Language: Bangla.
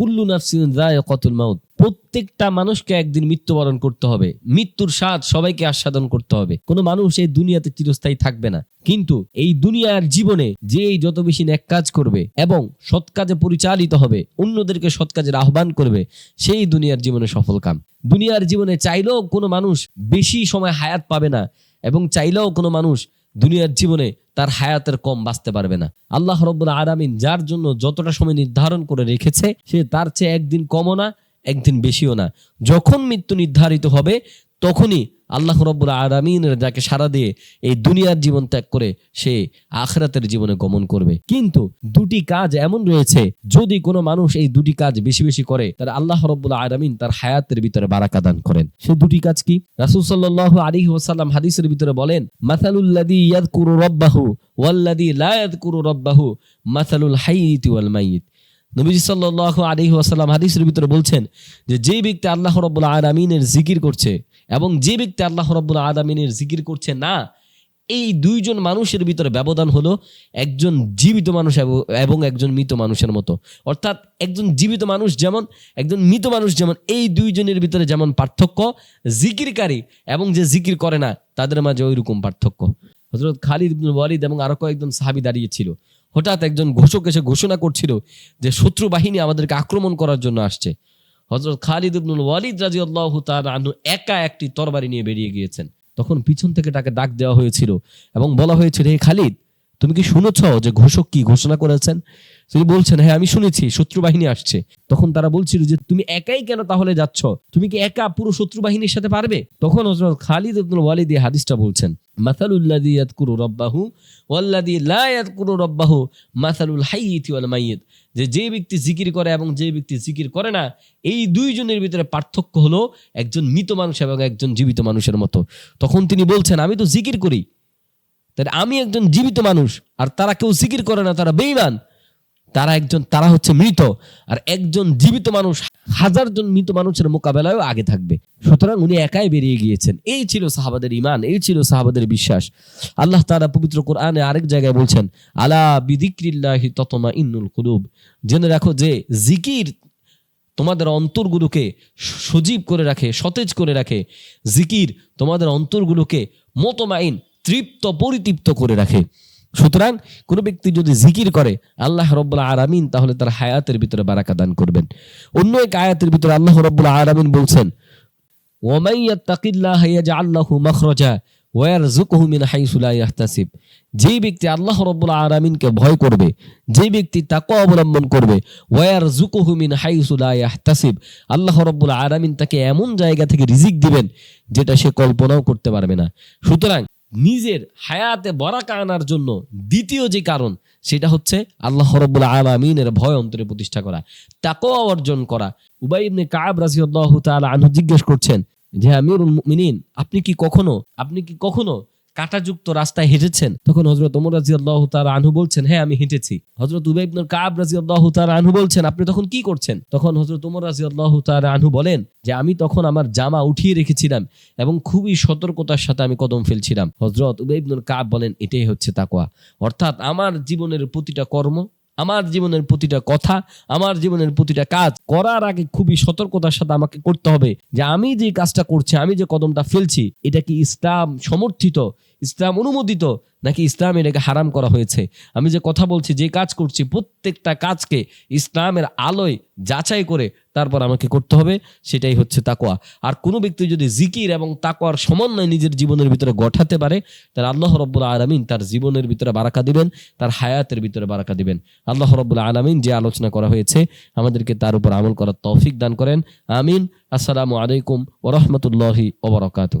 কুল্লু নাফসিন কতুল মাউত। প্রত্যেকটা মানুষকে একদিন মৃত্যুবরণ করতে হবে। মৃত্যুর স্বাদ সবাইকে আস্বাদন করতে হবে। কোনো মানুষ এই দুনিয়াতে চিরস্থায়ী থাকবে না। কিন্তু এই দুনিয়ার জীবনে যে যত বেশি ন্যাক কাজ করবে এবং সৎ কাজে পরিচালিত হবে, অন্যদেরকে সৎ কাজের আহ্বান করবে, সেই দুনিয়ার জীবনে সফল কাম। দুনিয়ার জীবনে চাইলেও কোনো মানুষ বেশি সময় হায়াত পাবে না এবং চাইলেও কোনো মানুষ দুনিয়ার জীবনে তার হায়াতের কম বাঁচতে পারবে না। আল্লাহ রব্বুল আরামিন যার জন্য যতটা সময় নির্ধারণ করে রেখেছে, সে তার চেয়ে একদিন কমও না, একদিন বেশিও না। যখন মৃত্যু নির্ধারিত হবে, তখনই আল্লাহ রব্বুল আরামিনের যাকে সারা দিয়ে এই দুনিয়ার জীবন ত্যাগ করে সে আখরাতের জীবনে গমন করবে। কিন্তু দুটি কাজ এমন রয়েছে, যদি কোনো মানুষ এই দুটি কাজ বেশি বেশি করে, তার আল্লাহ রব্বুল আরামিন তার হায়াতের ভিতরে বারাকা দান করেন। সে দুটি কাজ কি? রাসূল সাল্লাল্লাহু আলাইহি ওয়াসাল্লাম হাদিসের ভিতরে বলেন মাসালুল্লাযী ইয়াযকুরু রাব্বাহু ওয়াল্লাযী লা ইয়াযকুরু রাব্বাহু মাসালুল হাইয়িতি ওয়াল মাইয়িত। নবীজি সাল্লাল্লাহু আলাইহি ওয়াসাল্লাম হাদিসের ভিতরে বলছেন যে যে ব্যক্তি আল্লাহ রাব্বুল আলামিনের জিকির করছে এবং যে ব্যক্তি আল্লাহ রাব্বুল আলামিনের জিকির করছে না, এই দুইজন মানুষের ভিতরে ব্যবধান হলো একজন জীবিত মানুষ এবং- একজন মৃত মানুষের মতো। অর্থাৎ একজন জীবিত মানুষ যেমন, একজন মৃত মানুষ যেমন, এই দুইজনের ভিতরে যেমন পার্থক্য জিকিরকারী এবং যে জিকির করে না, তাদের মাঝে ওই রকম পার্থক্য। হজরত খালিদ ওয়ালিদ এবং আরও কয়েকজন সাহাবী দাঁড়িয়েছিল হঠাৎ একজন ঘোষক এসে ঘোষণা করছিল যে শত্রু বাহিনী আমাদেরকে আক্রমণ করার জন্য আসছে। হজরত খালিদ ইবনুল ওয়ালিদ রাজি আল্লাহ আনু একা একটি তরবারি নিয়ে বেরিয়ে গিয়েছেন। তখন পিছন থেকে তাকে ডাক দেওয়া হয়েছিল এবং বলা হয়েছিল হে খালিদ, তুমি কি শুনেছ যে ঘোষক কি ঘোষণা করেছেন? তিনি বলছেন হ্যাঁ আমি শুনেছি শত্রু বাহিনী আসছে। তখন তারা বলছিল যে, তুমি একাই কেন তাহলে যাচ্ছ? তুমি কি একা পুরো শত্রু বাহিনীর সাথে পারবে? তখন হযরত খালিদ ইবনুল ওয়ালিদ হাদিসটা বলছেন, মাসালুল্লাযী ইয়াযকুরু রাব্বাহু ওয়াল্লাযী লা ইয়াযকুরু রাব্বাহু মাসালুল হাইয়িতি ওয়াল মাইয়িত। যে যে ব্যক্তি জিকির করে এবং যে ব্যক্তি জিকির করে না, এই দুইজনের ভিতরে পার্থক্য হলো একজন মৃত মানুষ এবং একজন জীবিত মানুষের মতো। তখন তিনি বলছেন, আমি তো জিকির করি। তাহলে আমি একজন জীবিত মানুষ, আর তারা কেউ জিকির করে না, তারা বেঈমান। তারা একজন, তারা হচ্ছে মৃত। আর একজন জীবিত মানুষ, হাজার জন মৃত মানুষের মোকাবেলায়ও আগে থাকবে। সুতরাং উনি একাই বেরিয়ে গিয়েছেন। এই ছিল সাহাবাদের ইমান এই ছিল সাহাবাদের বিশ্বাস। আল্লাহ তারা পবিত্র কোরআনে আরেক জায়গায় বলছেন, আলা বিদিক্রিল্লাহি ততমা ইন্নুল কুলুব। জেনে রাখো যে জিকির তোমাদের অন্তরগুলোকে সজীব করে রাখে, সতেজ করে রাখে। জিকির তোমাদের অন্তরগুলোকে মতমাইন, তৃপ্ত, পরিতৃপ্ত করে রাখে। সুতরাং কোনো ব্যক্তি যদি জিকির করে, আল্লাহ রব্বুল আরামিন তাহলে তার হায়াতের ভিতরে বারাকা দান করবেন। অন্য এক আয়াতের ভিতরে আল্লাহ রব্বুল আরামিন বলছেন যেই ব্যক্তি আল্লাহ রব্বুল আলামিনকে ভয় করবে, যেই ব্যক্তি তাকওয়া অবলম্বন করবে, ওয়া ইয়ারযুকুহু মিন হাইসু লা ইয়াহতাসিব। আল্লাহ রব্বুল আলামিন তাকে এমন জায়গা থেকে রিজিক দিবেন, যেটা সে কল্পনাও করতে পারবে না। সুতরাং নিজের হায়াতে বরাকা আনার জন্য দ্বিতীয় যে কারণ, সেটা হচ্ছে আল্লাহ রব্বুল আলমিনের ভয় অন্তরে প্রতিষ্ঠা করা তাকেও অর্জন করা। উবাই কাব রাজি তাআলা আনহু জিজ্ঞেস করছেন যে আমিরুল মিনিন আপনি কি কখনো, আপনি কি কখনো কাটাযুক্ত রাস্তায় হেঁটেছেন, তখন হজরত ওমর রাজি আল্লাহ তার আনহু বলছেন হ্যাঁ আমি হেঁটেছি। হজরত উবাইবনুর কাব কাব আল্লাহ তার আনহু বলছেন, আপনি তখন কি করছেন? তখন হজরত ওমর রাজি আল্লাহ তার আনহু বলেন যে, আমি তখন আমার জামা উঠিয়ে রেখেছিলাম এবং খুবই সতর্কতার সাথে আমি কদম ফেলছিলাম। হজরত উবাইবনুর ইবনে কাব বলেন, এটাই হচ্ছে তাকোয়া অর্থাৎ আমার জীবনের প্রতিটা কর্ম আমার জীবনের প্রতিটা কথা, আমার জীবনের প্রতিটা কাজ করার আগে খুবই সতর্কতার সাথে আমাকে করতে হবে যে আমি যে কাজটা করছি, আমি যে কদমটা ফেলছি, এটা কি ইসলাম সমর্থিত? ইসলাম অনুমোদিত নাকি ইসলাম এটাকে হারাম করা হয়েছে? আমি যে কথা বলছি, যে কাজ করছি, প্রত্যেকটা কাজকে ইসলামের আলোয় যাচাই করে তারপর আমাকে করতে হবে, সেটাই হচ্ছে তাকোয়া আর কোনো ব্যক্তি যদি জিকির এবং তাকোয়ার সমন্বয় নিজের জীবনের ভিতরে গঠাতে পারে, তাহলে আল্লাহ রব্বুল আলমিন তার জীবনের ভিতরে বারাকা দিবেন, তার হায়াতের ভিতরে বারাকা দিবেন। আল্লাহ রব্বুল আলমিন যে আলোচনা করা হয়েছে, আমাদেরকে তার উপর আমল করার তৌফিক দান করেন। আমিন। আসসালামু আলাইকুম ওরহমতুল্লাহি ওবরাকাতু